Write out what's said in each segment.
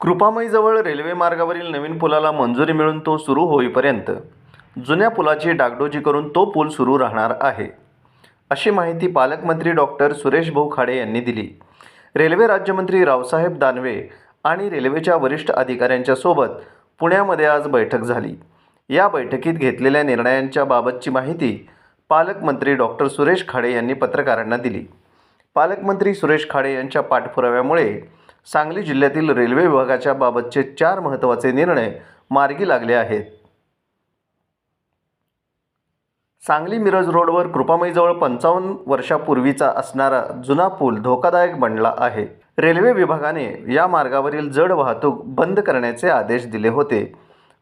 कृपामईजवळ railway मार्गावरील नवीन पुलाला मंजुरी मिळून तो सुरू होईपर्यंत जुन्या पुलाची डागडोजी करून तो पूल सुरू राहणार आहे. अशी माहिती पालकमंत्री डॉक्टर सुरेश भाऊ खाडे यांनी दिली. रेल्वे राज्यमंत्री रावसाहेब दानवे आणि रेल्वेच्या वरिष्ठ अधिकाऱ्यांच्या सोबत पुण्यामध्ये आज बैठक झाली. या बैठकीत घेतलेल्या निर्णयांच्या बाबतची माहिती पालकमंत्री डॉक्टर सुरेश खाडे यांनी पत्रकारांना दिली. पालकमंत्री सुरेश खाडे यांच्या पाठपुराव्यामुळे सांगली जिल्ह्यातील रेल्वे विभागाच्या बाबतचे चार महत्त्वाचे निर्णय मार्गी लागले आहेत. सांगली मिरज रोडवर कृपामईजवळ पंचावन्न वर्षापूर्वीचा असणारा जुना पूल धोकादायक बनला आहे. रेल्वे विभागाने या मार्गावरील जड वाहतूक बंद करण्याचे आदेश दिले होते.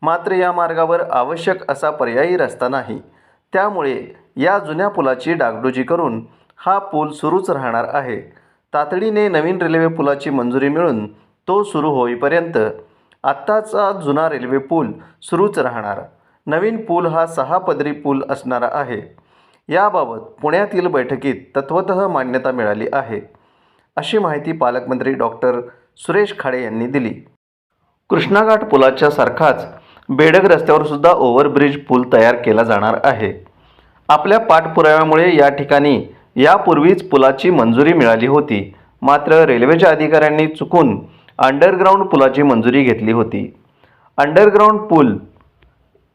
मात्र या मार्गावर आवश्यक असा पर्यायी रस्ता नाही. त्यामुळे या जुन्या पुलाची डागडुजी करून हा पूल सुरूच राहणार आहे. तातडीने नवीन रेल्वे पुलाची मंजुरी मिळून तो सुरू होईपर्यंत आत्ताचा जुना रेल्वे पूल सुरूच राहणार. नवीन पूल हा सहा पदरी पूल असणारा आहे. याबाबत पुण्यातील बैठकीत तत्वतः मान्यता मिळाली आहे अशी माहिती पालकमंत्री डॉक्टर सुरेश खाडे यांनी दिली. कृष्णाघाट पुलाच्या सारखाच बेडग रस्त्यावर सुद्धा ओव्हरब्रिज पूल तयार केला जाणार आहे. आपल्या पाठपुराव्यामुळे या ठिकाणी यापूर्वीच पुलाची मंजुरी मिळाली होती. मात्र रेल्वेच्या अधिकाऱ्यांनी चुकून अंडरग्राऊंड पुलाची मंजुरी घेतली होती. अंडरग्राऊंड पूल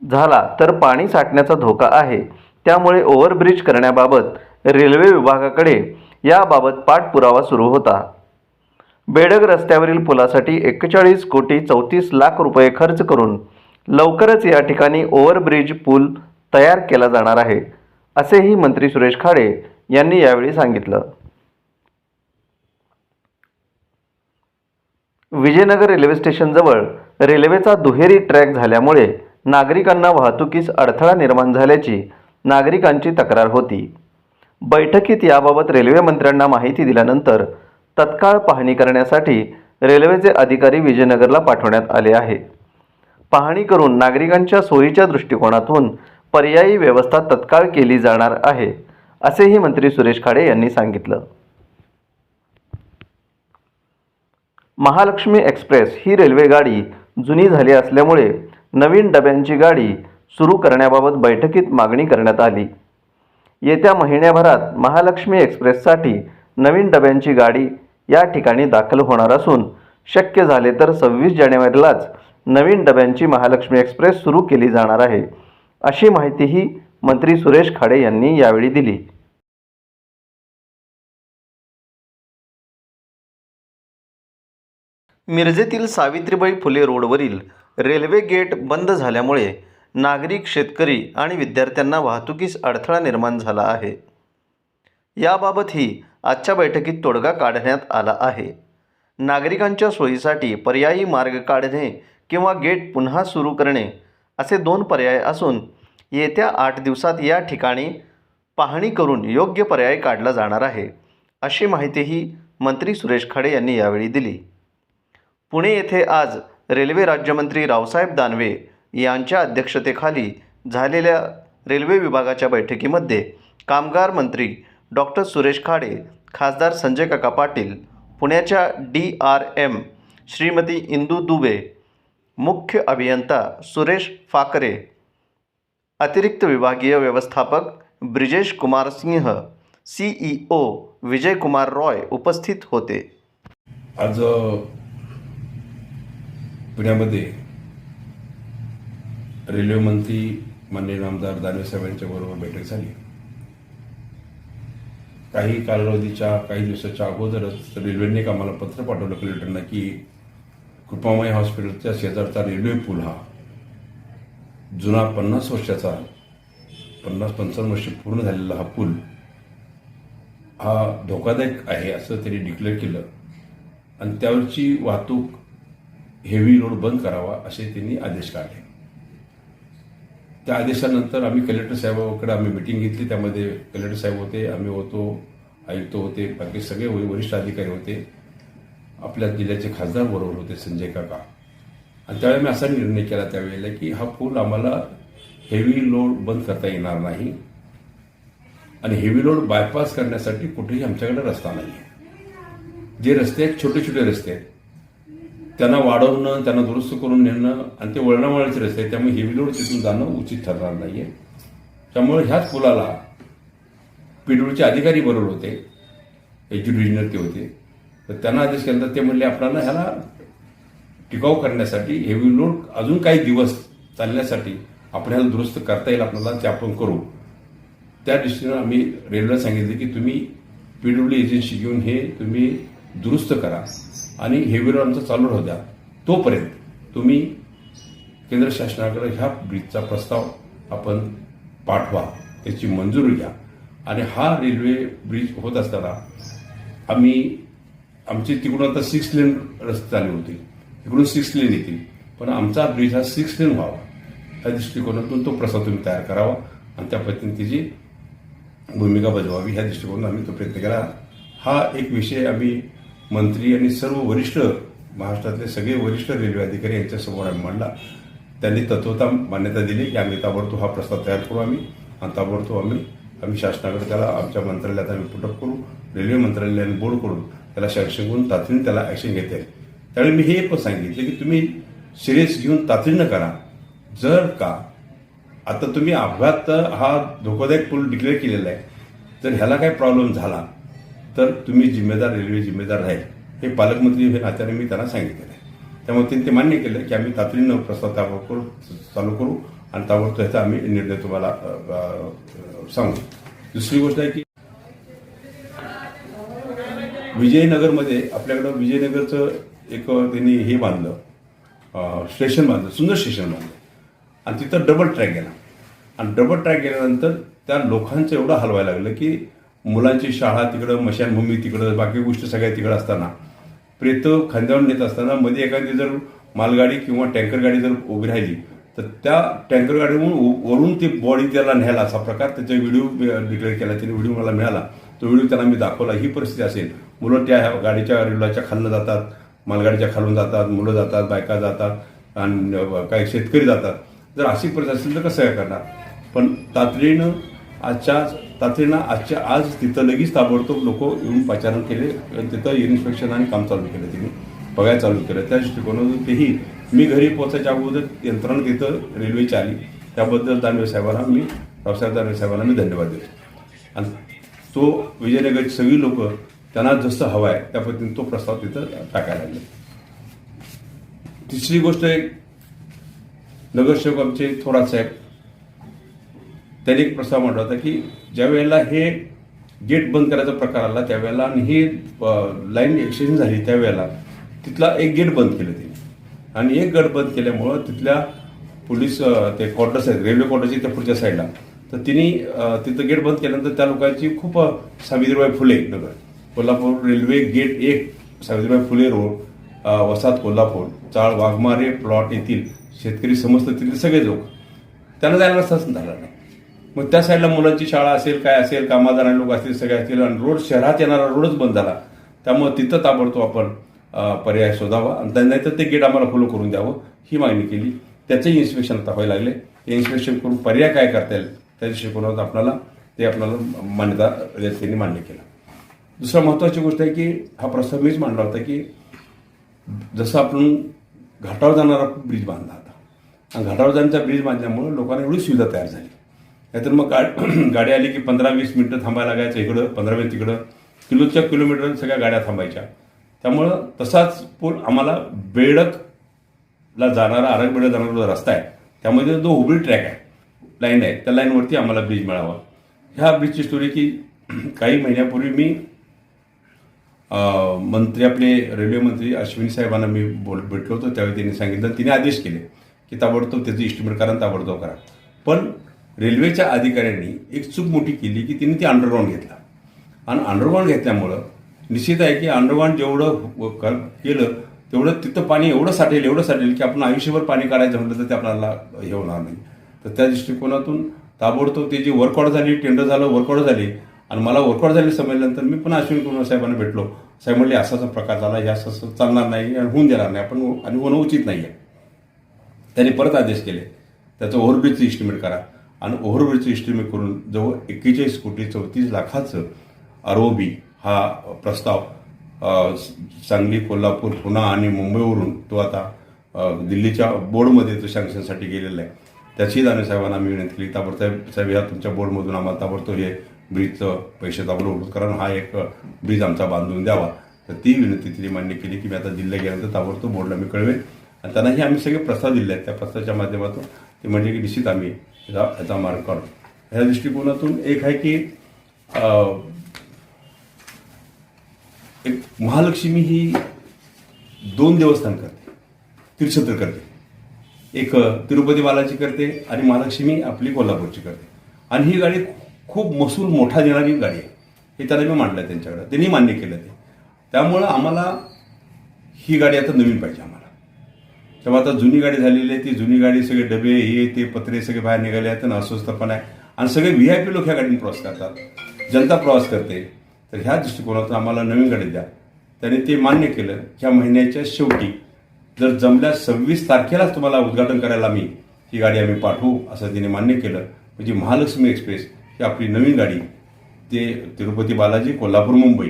झाला तर पाणी साठण्याचा धोका आहे. त्यामुळे ओव्हरब्रिज करण्याबाबत रेल्वे विभागाकडे याबाबत पाठपुरावा सुरू होता. बेडग रस्त्यावरील पुलासाठी एक्केचाळीस कोटी चौतीस लाख रुपये खर्च करून लवकरच या ठिकाणी ओव्हरब्रिज पूल तयार केला जाणार आहे असेही मंत्री सुरेश खाडे यांनी यावेळी सांगितलं. विजयनगर रेल्वे स्टेशनजवळ रेल्वेचा दुहेरी ट्रॅक झाल्यामुळे नागरिकांना वाहतुकीस अडथळा निर्माण झाल्याची नागरिकांची तक्रार होती. बैठकीत याबाबत रेल्वे मंत्र्यांना माहिती दिल्यानंतर तत्काळ पाहणी करण्यासाठी रेल्वेचे अधिकारी विजयनगरला पाठवण्यात आले आहे. पाहणी करून नागरिकांच्या सोयीच्या दृष्टिकोनातून पर्यायी व्यवस्था तत्काळ केली जाणार आहे. असेही मंत्री सुरेश खाडे यांनी सांगितलं. महालक्ष्मी एक्सप्रेस ही रेल्वेगाडी जुनी झाली असल्यामुळे नवीन डब्यांची गाडी सुरू करण्याबाबत बैठकीत मागणी करण्यात आली. येत्या महिन्याभरात महालक्ष्मी एक्सप्रेससाठी नवीन डब्यांची गाडी या ठिकाणी दाखल होणार असून शक्य झाले तर सव्वीस जानेवारीलाच नवीन डब्यांची महालक्ष्मी एक्सप्रेस सुरू केली जाणार आहे अशी माहितीही मंत्री सुरेश खाडे यांनी यावेळी दिली. मिरजेतील सावित्रीबाई फुले रोडवरील रेल्वे गेट बंद झाल्यामुळे नागरिक शेतकरी आणि विद्यार्थ्यांना वाहतुकीस अडथळा निर्माण झाला आहे. याबाबतही आजच्या बैठकीत तोडगा काढण्यात आला आहे. नागरिकांच्या सोयीसाठी पर्यायी मार्ग काढणे किंवा गेट पुन्हा सुरू करणे असे दोन पर्याय असून येत्या आठ दिवसात या ठिकाणी पाहणी करून योग्य पर्याय काढला जाणार आहे अशी माहितीही मंत्री सुरेश खाडे यांनी यावेळी दिली. पुणे येथे आज रेल्वे राज्यमंत्री रावसाहेब दानवे यांच्या अध्यक्षतेखाली झालेल्या रेल्वे विभागाच्या बैठकीमध्ये कामगार मंत्री डॉक्टर सुरेश खाडे खासदार संजय काका पाटील पुण्याच्या D R M Shrimati Indu Dubey मुख्य अभियंता सुरेश फाकरे अतिरिक्त विभागीय व्यवस्थापक ब्रिजेश कुमार सिंह सीईओ विजय कुमार रॉय उपस्थित होते. आज पुण्यामध्ये रेल्वे मंत्री माननीय नामदार दानवे साहेब यांच्या बरोबर बैठक झाली. काही कालावधीच्या काही दिवसाच्या अगोदरच रेल्वेने एक आम्हाला पत्र पाठवलं कलेक्टरना की कृपामय हॉस्पिटलच्या शेजारचा रेल्वे पूल हा जुना पन्नास वर्षाचा पन्नास पंचावन्न वर्ष पूर्ण झालेला हा पूल हा धोकादायक आहे असं त्यांनी डिक्लेअर केलं. आणि त्यावरची वाहतूक हेवी लोड बंद करावा असे त्यांनी आदेश काढले. त्या आदेशानंतर आम्ही कलेक्टर साहेबाकडे आम्ही मिटिंग घेतली. त्यामध्ये कलेक्टर साहेब होते आम्ही होतो आयुक्त होते बाकी सगळे व- वरिष्ठ अधिकारी होते. आपल्या जिल्ह्याचे खासदार बरोबर होते संजय काका. आणि त्यावेळी मी असा निर्णय केला त्यावेळेला की हा पूल आम्हाला हेवी लोड बंद करता येणार नाही. आणि हेवी लोड बायपास करण्यासाठी कुठेही आमच्याकडे रस्ता नाही आहे जे रस्ते आहेत छोटे छोटे रस्ते आहेत त्यांना वाढवणं त्यांना दुरुस्त करून नेणं आणि ते वळणावळाचे रस्ते त्यामुळे हेवी लोड तिथून जाणं उचित ठरणार नाही आहे त्यामुळे ह्याच पुलाला पीडब्ल्यूचे अधिकारी बरोबर होते एच ते होते. तर त्यांना आदेश केला तर ते म्हणले आपल्याला ह्याला टिकाऊ करण्यासाठी हेवी लोड अजून काही दिवस चालण्यासाठी आपण ह्याला दुरुस्त करता येईल आपल्याला ते आपण करू. त्या दृष्टीनं आम्ही रेल्वेला सांगितले की तुम्ही पीडब्ल्यू एजन्सी घेऊन हे तुम्ही दुरुस्त करा आणि हेवी लोड आमचा चालू राहू द्या. तोपर्यंत तुम्ही केंद्र शासनाकडे ह्या ब्रिजचा प्रस्ताव आपण पाठवा त्याची मंजुरी घ्या. आणि हा रेल्वे ब्रिज होत असताना आम्ही आमची तिकडून आता सिक्स लेन रस्ते चालू होती तिकडून सिक्स लेन येतील. पण आमचा ब्रिज हा सिक्स लेन व्हावा. त्या दृष्टिकोनातून तो प्रस्ताव तुम्ही तयार करावा आणि त्या पद्धतीने त्याची भूमिका बजवावी ह्या दृष्टिकोनातून आम्ही तो प्रयत्न केला. हा एक विषय आम्ही मंत्री आणि सर्व वरिष्ठ महाराष्ट्रातले सगळे वरिष्ठ रेल्वे अधिकारी यांच्यासमोर आम्ही मांडला. त्यांनी तत्वता मान्यता दिली. की आम्ही ताबडतोब हा प्रस्ताव तयार करू आम्ही. आणि ताबडतोब आम्ही आम्ही शासनाकडे त्याला आमच्या मंत्रालयात आम्ही पुटअप करू. रेल्वे मंत्रालयाने बोर्ड करून त्याला शासन करून तातडीने त्याला ॲक्शन घेता येईल. त्यावेळी मी हे पण सांगितले की तुम्ही सिरियस घेऊन तातडीनं करा. जर का आता तुम्ही अपघात हा धोकादायक पूल डिक्लेअर केलेला आहे तर ह्याला काय प्रॉब्लेम झाला? तर तुम्ही जिम्मेदार रेल्वे जिम्मेदार राहील. हे पालकमंत्री हे नात्याने मी त्यांना सांगितलेलं आहे. त्यामुळे त्यांनी ते मान्य केलं की आम्ही तातडीनं प्रस्ताव ताबडतोब करू चालू करू आणि ताबडतोब ह्याचा आम्ही निर्णय तुम्हाला सांगू. दुसरी गोष्ट आहे की विजयनगरमध्ये आपल्याकडं विजयनगरचं एक त्यांनी हे बांधलं स्टेशन बांधलं सुंदर स्टेशन बांधलं. आणि तिथं डबल ट्रॅक गेला. आणि डबल ट्रॅक गेल्यानंतर त्या लोकांचं एवढं हलवायला लागलं की मुलांची शाळा तिकडं मशानभूमी तिकडं बाकी गोष्टी सगळ्या तिकडं असताना. प्रेत खांद्यावर नेत असताना मध्ये एखादी जर मालगाडी किंवा टँकर गाडी जर उभी राहिली तर त्या टँकर गाडीवरून उ- वरून ती बॉडी त्याला न्यायला असा प्रकार त्याचा व्हिडिओ डिक्लेअर केला त्याने व्हिडिओ मला मिळाला. तो व्हिडिओ त्यांना मी दाखवला. ही परिस्थिती असेल. मुलं त्या ह्या गाडीच्या रेल्वेच्या खालनं जातात मालगाडीच्या खालून जातात मुलं जातात बायका जातात आणि काही शेतकरी जातात. जर अशी परिस्थिती असेल तर कसं काय करणार? पण तातडीनं आजच्या तातडीनं आजच्या आज तिथं लगेच ताबडतोब लोक येऊन पाचारण केले. तिथं इन्स्पेक्शन आणि काम चालू केलं त्यांनी बघायला चालू केलं. त्या दृष्टिकोनातून तेही मी घरी पोहोचायच्या अगोदर यंत्रणा तिथं रेल्वेची आली त्याबद्दल दानवे साहेबांना मी रावसाहेब दानवे साहेबांना मी धन्यवाद देतो. आणि तो विजयनगरची सगळी लोक त्यांना जसं हवं आहे त्या पद्धतीने तो प्रस्ताव तिथं टाकायला लागले. तिसरी गोष्ट एक नगरसेवक आमचे थोरात साहेब त्यांनी एक प्रस्ताव मांडला होता की ज्या वेळेला हे गेट बंद करायचा प्रकार आला त्यावेळेला आणि ही लाईन एक्सचेंज झाली त्यावेळेला तिथला एक गेट बंद केलं त्यांनी. आणि एक गेट बंद केल्यामुळं तिथल्या पोलीस ते क्वार्टर्स आहेत रेल्वे क्वार्टरची त्या पुढच्या साईडला. तर तिने तिथं गेट बंद केल्यानंतर त्या लोकांची खूप सावित्रीबाई फुले नगर कोल्हापूर रेल्वे गेट एक सावित्रीबाई फुले रोड वसाहत कोल्हापूर चाळ वाघमारे प्लॉट येथील शेतकरी समस्त तिथले सगळे लोक. त्यांना जायला रस्ताच झाला. नाही मग त्या साईडला मुलांची शाळा असेल काय असेल कामादाराने लोक असतील सगळे असतील आणि रोड शहरात येणारा रोडच बंद झाला. त्यामुळे तिथं ताबडतोब आपण पर्याय शोधावा. आणि नाहीतर ते गेट आम्हाला फुलं करून द्यावं ही मागणी केली. त्याचंही इन्स्पेक्शन आता व्हायला लागले. ते इन्स्पेक्शन करून पर्याय काय करता येईल त्या दृष्टिकोनात आपल्याला ते आपल्याला मान्यता त्यांनी मान्य केलं. दुसरा महत्त्वाची गोष्ट आहे की हा प्रस्ताव मीच मांडला होता की जसं आपण घाटावर जाणारा ब्रिज बांधला होता. आणि घाटावर जाण्याचा ब्रिज बांधल्यामुळे लोकांना एवढी सुविधा तयार झाली. नाहीतर मग गा- गाडी आली की पंधरा वीस मिनटं थांबायला लागायचं इकडं पंधरा वीस तिकडं. किलोच्या किलोमीटर सगळ्या गाड्या थांबायच्या. त्यामुळं तसाच पूल आम्हाला बेडकला जाणारा आरग बेडक जाणारा जो रस्ता आहे त्यामध्ये जो उभी ट्रॅक आहे लाईन आहे त्या लाईनवरती आम्हाला ब्रिज मिळावा. ह्या ब्रिजची स्टोरी की काही महिन्यापूर्वी मी मंत्री आपले रेल्वे मंत्री अश्विनी साहेबांना मी बोल भेटलो होतो. त्यावेळी त्यांनी सांगितलं तिने आदेश केले की ताबडतोब त्याचं इस्टिमेट करा ताबडतोब करा. पण रेल्वेच्या अधिकाऱ्यांनी एक चूक मोठी केली की तिने ती अंडरग्राऊंड घेतला. आणि अंडरग्राऊंड घेतल्यामुळं निश्चित आहे की अंडरग्राऊंड जेवढं कर- केलं तेवढं तिथं पाणी एवढं साठेल एवढं साठेल की आपण आयुष्यभर पाणी काढायचं म्हटलं तर ते आपल्याला हे होणार नाही. तर त्या दृष्टिकोनातून ताबडतोब ते जी वर्कआउट झाली टेंडर झालं वर्कआउट झाली आणि मला वर्कआउट झाले समजल्यानंतर मी पण अश्विनी कुमार साहेबांना भेटलो. साहेब म्हणले असाचा प्रकार झाला हे असं असं चालणार नाही आणि होऊन देणार नाही आपण आणि होणं उचित नाही आहे त्यांनी परत आदेश केले. त्याचं ओव्हरब्रिजचं इस्टिमेट करा. आणि ओव्हरब्रिजचं इस्टिमेट करून जवळ एक्केचाळीस कोटी चौतीस लाखाचं आर ओ बी हा प्रस्ताव सांगली कोल्हापूर पुणा आणि मुंबईवरून तो आता दिल्लीच्या बोर्डमध्ये तो सँक्शनसाठी गेलेला आहे. त्याची दाने साहेबांना आम्ही विनंती केली. ताबडतोब साहेब या तुमच्या बोर्डमधून आम्हाला ताबडतोब हे ब्रिजचं पैसे ताबडतोब कारण हा एक ब्रिज आमचा बांधून द्यावा. तर ती विनंती तिने मान्य केली की मी आता दिल्लीला गेल्यानंतर ताबडतोब बोर्डला मी कळवेन. आणि त्यांनाही आम्ही सगळे प्रस्ताव दिले आहेत. त्या प्रस्तावाच्या माध्यमातून ते म्हणजे की निश्चित आम्ही याचा ह्याचा मार्ग ह्या दृष्टिकोनातून एक आहे की एक महालक्ष्मी ही दोन देवस्थान करते. तीर्थक्षेत्र करते. एक तिरुपती बालाची करते आणि महालक्ष्मी आपली कोल्हापूरची करते. आणि ही गाडी खूप महसूल मोठा देणारी गाडी आहे. हे त्याला मी मांडलं त्यांच्याकडं. त्यांनी मान्य केलं ते. त्यामुळं आम्हाला ही गाडी आता नवीन पाहिजे आम्हाला. तेव्हा आता जुनी गाडी झालेली आहे ती जुनी गाडी सगळे डबे हे ते पत्रे सगळे बाहेर निघाले आहेत आणि अस्वस्थपणा आहे आणि सगळे व्ही आय पी लोक ह्या गाडीने प्रवास करतात. जनता प्रवास करते. तर ह्या दृष्टिकोनातून आम्हाला नवीन गाडी द्या. त्याने ते मान्य केलं. ह्या महिन्याच्या शेवटी जर जमल्यास सव्वीस तारखेलाच तुम्हाला उद्घाटन करायला आम्ही ही गाडी आम्ही पाठवू असं तिने मान्य केलं. म्हणजे महालक्ष्मी एक्सप्रेस ही आपली नवीन गाडी. ते तिरुपती बालाजी कोल्हापूर मुंबई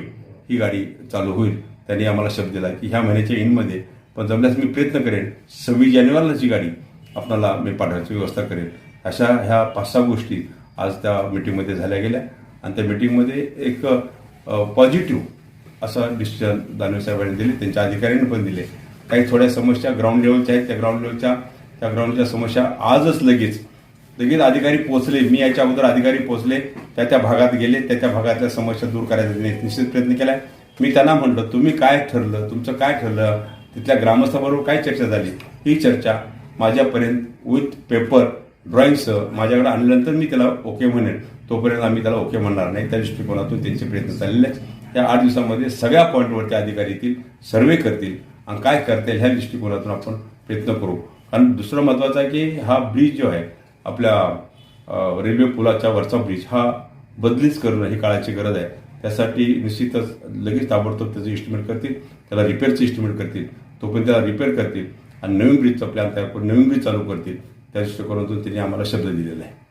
ही गाडी चालू होईल. त्यांनी आम्हाला शब्द दिला की ह्या महिन्याच्या इनमध्ये पण जमल्यास मी प्रयत्न करेन सव्वीस जानेवारीलाची गाडी आपणाला मी पाठवायची व्यवस्था करेन. अशा ह्या पाच सहा गोष्टी आज त्या मिटिंगमध्ये झाल्या गेल्या. आणि त्या मिटिंगमध्ये एक पॉझिटिव्ह असा डिसिजन दानवे साहेबांनी दिले त्यांच्या अधिकाऱ्यांनी पण दिले. काही थोड्या समस्या ग्राउंड लेवलच्या आहेत त्या ग्राउंड लेवलच्या त्या ग्राउंडच्या समस्या आजच लगेच लगेच अधिकारी पोहोचले. मी याच्या अगोदर अधिकारी पोहोचले त्या त्या भागात गेले त्या त्या भागातल्या समस्या दूर करायचा निश्चित प्रयत्न केला. मी त्यांना म्हणलं तुम्ही काय ठरलं? तुमचं काय ठरलं? तिथल्या ग्रामस्थाबरोबर काय चर्चा झाली? ही चर्चा माझ्यापर्यंत विथ पेपर ड्रॉइंगसह माझ्याकडे आणल्यानंतर मी त्याला ओके म्हणेन. तोपर्यंत आम्ही त्याला ओके म्हणणार नाही. त्या दृष्टिकोनातून त्यांचे प्रयत्न चाललेले आहेत त्या आठ दिवसामध्ये सगळ्या पॉईंटवरती अधिकारी येतील सर्वे करतील. आणि काय करतील ह्या दृष्टिकोनातून आपण प्रयत्न करू. कारण दुसरं महत्त्वाचं आहे की हा ब्रिज जो आहे आपल्या रेल्वे पुलाच्या वरचा ब्रिज हा बदलीच करणं ही काळाची गरज आहे. त्यासाठी निश्चितच लगेच ताबडतोब त्याचं इस्टिमेट करतील त्याला रिपेअरचं इस्टिमेट करतील. तोपर्यंत त्याला रिपेअर करतील आणि नवीन ब्रिजचा प्लॅन तयार करून नवीन ब्रिज चालू करतील. त्या दृष्टिकोनातून त्यांनी आम्हाला शब्द दिलेला आहे.